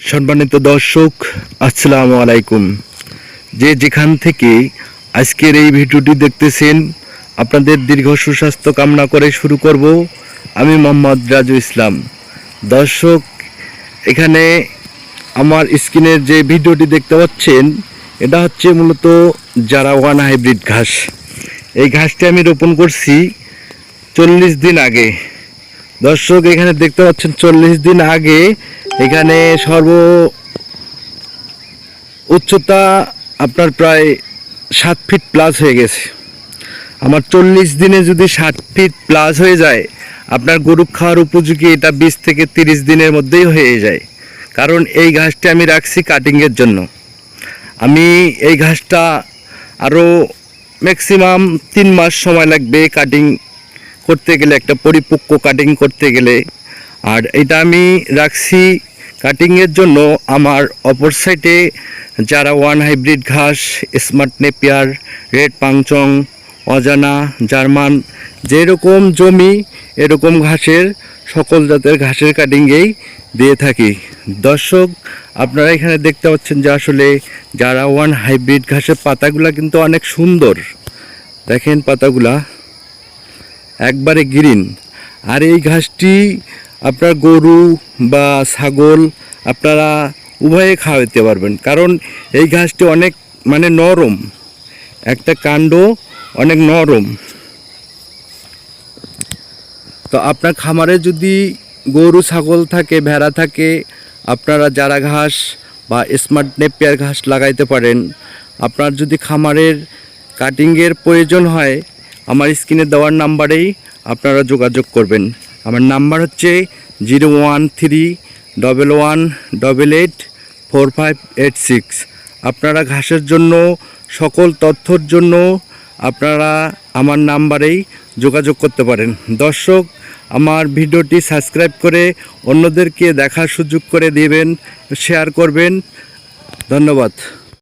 সম্মানিত দর্শক, আসসালামু আলাইকুম। যে যেখান থেকে আজকের এই ভিডিওটি দেখতেছেন, আপনাদের দীর্ঘ সুস্বাস্থ্য কামনা করে শুরু করব। আমি মোহাম্মদ রাজু ইসলাম। দর্শক, এখানে আমার স্ক্রিনের যে ভিডিওটি দেখতে পাচ্ছেন, এটা হচ্ছে মূলত যারা ওয়ান হাইব্রিড ঘাস। এই ঘাসটি আমি রোপণ করছি চল্লিশ দিন আগে। দর্শক, এখানে দেখতে পাচ্ছেন চল্লিশ দিন আগে এখানে সর্ব উচ্চতা আপনার প্রায় সাত ফিট প্লাস হয়ে গেছে। আমার চল্লিশ দিনে যদি ষাট ফিট প্লাস হয়ে যায়, আপনার গরু খাওয়ার উপযোগী এটা বিশ থেকে তিরিশ দিনের মধ্যেই হয়ে যায়। কারণ এই ঘাসটি আমি রাখছি কাটিংয়ের জন্য। আমি এই ঘাসটা আরও ম্যাক্সিমাম তিন মাস সময় লাগবে কাটিং করতে গেলে, একটা পরিপক্ক কাটিং করতে গেলে। আর এটা আমি রাখছি কাটিংয়ের জন্য আমার অপর সাইডে যারা ওয়ান হাইব্রিড ঘাস স্মার্ট নেপিয়ার রেড পাংচং অজানা, জার্মান, যেরকম জমি, এরকম ঘাসের, সকল জাতের ঘাসের কাটিংয়েই দিয়ে থাকি। দর্শক, আপনারা এখানে দেখতে পাচ্ছেন যে আসলে যারা ওয়ান হাইব্রিড ঘাসের পাতাগুলা কিন্তু অনেক সুন্দর। দেখেন পাতাগুলা। একবারে গ্রিন। আর এই ঘাসটি আপনার গরু বা ছাগল আপনারা উভয়ে খাওয়াতে পারবেন। কারণ এই ঘাসটি অনেক মানে নরম। একটা কাণ্ড অনেক নরম। তো আপনার খামারে যদি গরু, ছাগল থাকে, ভেড়া থাকে, আপনারা যারা ঘাস বা স্মার্ট নেপিয়ার ঘাস লাগাইতে পারেন, আপনার যদি খামারের কাটিংয়ের প্রয়োজন হয় আমার স্ক্রিনে দেওয়ার নাম্বারেই আপনারা যোগাযোগ করবেন। আমার নাম্বার হচ্ছে zero one three double one double eight four five eight six. আপনারা ঘাসের জন্য, সকল তথ্যর জন্য আপনারা আমার নাম্বারেই যোগাযোগ করতে পারেন। দর্শক, আমার ভিডিওটি সাবস্ক্রাইব করে অন্যদেরকে দেখার সুযোগ করে দেবেন, শেয়ার করবেন। ধন্যবাদ।